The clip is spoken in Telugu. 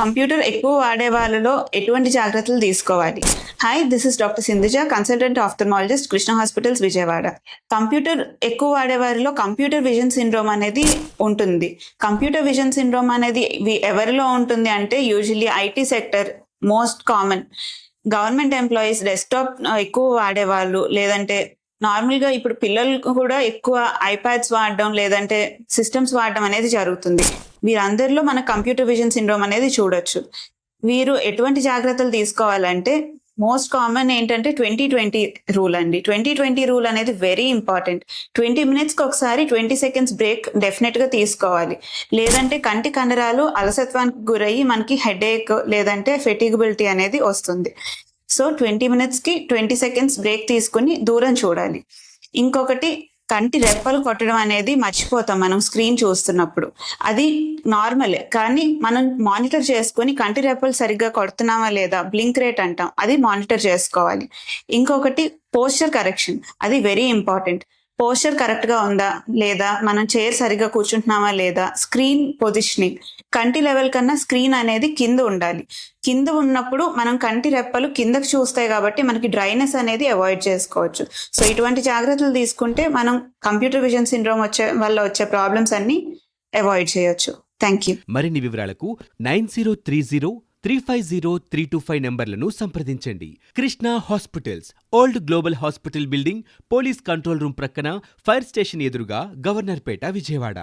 కంప్యూటర్ ఎక్కువ వాడే వాళ్ళలో ఎటువంటి జాగ్రత్తలు తీసుకోవాలి? Hi this is doctor Sindhuja consultant ophthalmologist Krishna hospitals Vijayawada computer ఎక్కువ వాడే వారిలో కంప్యూటర్ విజన్ సిండ్రోమ్ అనేది ఉంటుంది. కంప్యూటర్ విజన్ సిండ్రోమ్ అనేది ఎవరిలో ఉంటుంది అంటే usually IT sector most common government employees desktop ఎక్కువ వాడేవాళ్ళు లేదంటే నార్మల్గా ఇప్పుడు పిల్లలు కూడా ఎక్కువ ఐప్యాడ్స్ వాడడం లేదంటే సిస్టమ్స్ వాడడం అనేది జరుగుతుంది. వీరందరిలో మన కంప్యూటర్ విజన్ సిండ్రోమ్ అనేది చూడొచ్చు. వీరు ఎటువంటి జాగ్రత్తలు తీసుకోవాలంటే మోస్ట్ కామన్ ఏంటంటే ట్వంటీ ట్వంటీ రూల్ అండి. ట్వంటీ ట్వంటీ రూల్ అనేది వెరీ ఇంపార్టెంట్. ట్వంటీ మినిట్స్కి ఒకసారి ట్వంటీ సెకండ్స్ బ్రేక్ డెఫినెట్గా తీసుకోవాలి. లేదంటే కంటి కండరాలు అలసత్వానికి గురయ్యి మనకి హెడేక్ లేదంటే ఫెటిగబిలిటీ అనేది వస్తుంది. సో ట్వంటీ మినిట్స్కి ట్వంటీ సెకండ్స్ బ్రేక్ తీసుకుని దూరం చూడాలి. ఇంకొకటి కంటి రెప్పలు కొట్టడం అనేది మర్చిపోతాం మనం స్క్రీన్ చూస్తున్నప్పుడు. అది నార్మలే. కానీ మనం మానిటర్ చేసుకొని కంటి రెప్పలు సరిగ్గా కొడుతున్నామా లేదా బ్లింక్ రేట్ అంటాం అది మానిటర్ చేసుకోవాలి. ఇంకొకటి పోస్చర్ కరెక్షన్ అది వెరీ ఇంపార్టెంట్. పోస్చర్ కరెక్ట్గా ఉందా లేదా? మనం చైర్ సరిగ్గా కూర్చుంటున్నామా లేదా? Screen positioning. కంటి లెవెల్ కన్నా స్క్రీన్ అనేది కింద ఉండాలి. కింద ఉన్నప్పుడు మనం కంటి రెప్పలు కిందకి చూస్తాయి కాబట్టి మనకి డ్రైనెస్ అనేది అవాయిడ్ చేసుకోవచ్చు. సో ఇటువంటి జాగ్రత్తలు తీసుకుంటే మనం కంప్యూటర్ విజన్ సిండ్రోమ్ వచ్చే వల్ల వచ్చే ప్రాబ్లమ్స్ అన్ని అవాయిడ్ చేయొచ్చు. థ్యాంక్ యూ మరిన్ని వివరాలకు nine zero three zero three five zero three two five నెంబర్లను సంప్రదించండి. Krishna hospitals old global hospital building police control room ప్రక్కన ఫైర్ స్టేషన్ ఎదురుగా గవర్నర్పేట విజయవాడ.